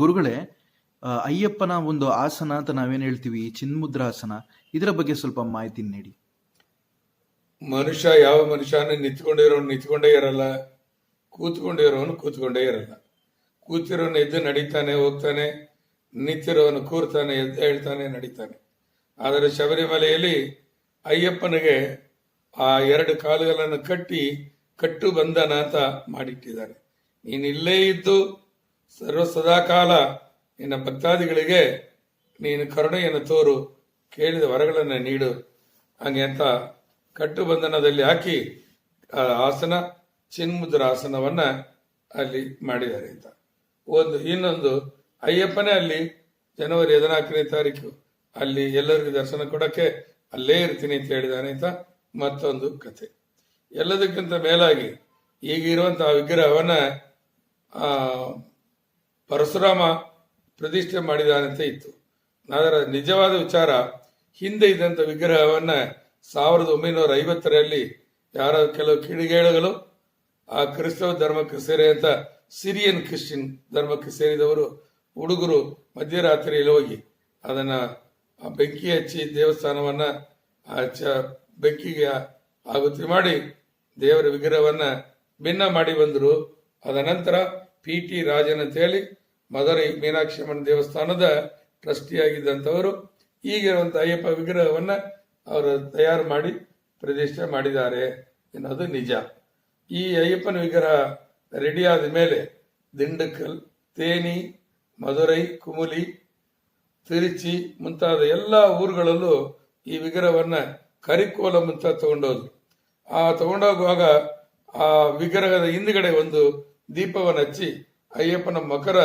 ಗುರುಗಳೇ ಅಯ್ಯಪ್ಪನ ಒಂದು ಆಸನ ಅಂತ ನಾವೇನು ಹೇಳ್ತೀವಿ? ಚಿನ್ಮುದ್ರಾಸನ. ಇದರ ಬಗ್ಗೆ ಸ್ವಲ್ಪ ಮಾಹಿತಿ ನೀಡಿ. ಮನುಷ್ಯ ಯಾವ ಮನುಷ್ಯನೂ ನಿಂತ್ಕೊಂಡೇ ಇರೋನು ನಿಂತ್ಕೊಂಡೇ ಇರಲ್ಲ, ಕೂತ್ಕೊಂಡಿರೋನು ಕೂತ್ಕೊಂಡೇ ಇರಲ್ಲ. ಕೂತಿರೋನು ಎದ್ದು ನಡೀತಾನೆ, ಹೋಗ್ತಾನೆ, ನಿಂತಿರೋನು ಕೂರ್ತಾನೆ, ಎದ್ದು ಹೇಳ್ತಾನೆ, ನಡೀತಾನೆ. ಆದರೆ ಶಬರಿಮಲೆಯಲ್ಲಿ ಅಯ್ಯಪ್ಪನಿಗೆ ಆ ಎರಡು ಕಾಲುಗಳನ್ನು ಕಟ್ಟಿ ಕಟ್ಟು ಬಂಧನ ಅಂತ ಮಾಡಿಟ್ಟಿದ್ದಾರೆ. ನೀನು ಇಲ್ಲೇ ಇದ್ದು ಸರ್ವ ಸದಾಕಾಲ ನಿನ್ನ ಭಕ್ತಾದಿಗಳಿಗೆ ನೀನು ಕರುಣೆಯನ್ನು ತೋರು, ಕೇಳಿದ ವರಗಳನ್ನು ನೀಡು. ಹಾಗೆ ಅಂತ ಕಟ್ಟುಬಂಧನದಲ್ಲಿ ಹಾಕಿ ಆಸನ, ಚಿನ್ಮುದ್ರ ಆಸನವನ್ನ ಅಲ್ಲಿ ಮಾಡಿದ್ದಾರೆ ಅಂತ. ಒಂದು, ಇನ್ನೊಂದು, ಅಯ್ಯಪ್ಪನೇ ಅಲ್ಲಿ ಜನವರಿ ಹದಿನಾಲ್ಕನೇ ತಾರೀಕು, ಅಲ್ಲಿ ಎಲ್ಲರಿಗೂ ದರ್ಶನ ಕೊಡಕ್ಕೆ ಅಲ್ಲೇ ಇರ್ತೀನಿ ಅಂತ ಹೇಳಿದಾನೆ ಅಂತ ಮತ್ತೊಂದು ಕತೆ ಎಲ್ಲದಕ್ಕಿಂತ ಮೇಲಾಗಿ ಈಗ ವಿಗ್ರಹವನ್ನು ಪರಶುರಾಮ ಪ್ರತಿಷ್ಠೆ ಮಾಡಿದಾನಂತ ಇತ್ತು. ಅದರ ನಿಜವಾದ ವಿಚಾರ, ಹಿಂದೆ ಇದ್ದಂಥ ವಿಗ್ರಹವನ್ನ ಸಾವಿರದ ಒಂಬೈನೂರ ಐವತ್ತರಲ್ಲಿ ಯಾರ ಕೆಲವು ಕಿಡಿಗೇಳುಗಳು ಆ ಕ್ರಿಸ್ತವ ಧರ್ಮಕ್ಕೆ ಸೇರಿದಂತ ಸಿರಿಯನ್ ಕ್ರಿಶ್ಚಿಯನ್ ಧರ್ಮಕ್ಕೆ ಸೇರಿದವರು ಹುಡುಗರು ಮಧ್ಯರಾತ್ರಿಯಲ್ಲಿ ಹೋಗಿ ಅದನ್ನ ಆ ಬೆಂಕಿ ಹಚ್ಚಿ ದೇವಸ್ಥಾನವನ್ನ ಬೆಂಕಿಗೆ ಆಗುತಿ ಮಾಡಿ ದೇವರ ವಿಗ್ರಹವನ್ನ ಭಿನ್ನ ಮಾಡಿ ಬಂದರು. ಅದ ನಂತರ ಪಿ ಟಿ ರಾಜನ್ ಅಂತ ಹೇಳಿ ಮದುರೈ ಮೀನಾಕ್ಷಿ ಅಮ್ಮನ ದೇವಸ್ಥಾನದ ಟ್ರಸ್ಟಿಯಾಗಿದ್ದಂಥವರು ಈಗಿರುವಂಥ ಅಯ್ಯಪ್ಪ ವಿಗ್ರಹವನ್ನ ಅವರು ತಯಾರು ಮಾಡಿ ಪ್ರತಿಷ್ಠೆ ಮಾಡಿದ್ದಾರೆ ಎನ್ನುವುದು ನಿಜ. ಈ ಅಯ್ಯಪ್ಪನ ವಿಗ್ರಹ ರೆಡಿಯಾದ ಮೇಲೆ ದಿಂಡಕಲ್, ತೇನಿ ಮಧುರೈ ಕುಮುಲಿ, ತಿರುಚಿ ಮುಂತಾದ ಎಲ್ಲ ಊರುಗಳಲ್ಲೂ ಈ ವಿಗ್ರಹವನ್ನ ಕರಿಕೋಲ ಅಂತ ತಗೊಂಡೋದ್ರು. ಆ ತಗೊಂಡೋಗುವಾಗ ಆ ವಿಗ್ರಹದ ಹಿಂದ್ಗಡೆ ಒಂದು ದೀಪವನ್ನು ಹಚ್ಚಿ ಅಯ್ಯಪ್ಪನ ಮಕರ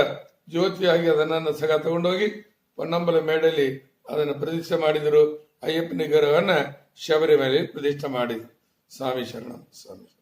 ಜ್ಯೋತಿಯಾಗಿ ಅದನ್ನ ಸಹ ತಗೊಂಡೋಗಿ ಪೊನ್ನಂಬಲ ಮೇಡಲ್ಲಿ ಅದನ್ನು ಪ್ರತಿಷ್ಠೆ ಮಾಡಿದರು ಅಯ್ಯಪ್ಪನ ವಿಗ್ರಹವನ್ನು ಶಬರಿಮಲೆ ಪ್ರತಿಷ್ಠೆ ಮಾಡಿದರು. ಸ್ವಾಮಿ ಶರಣ, ಸ್ವಾಮಿ.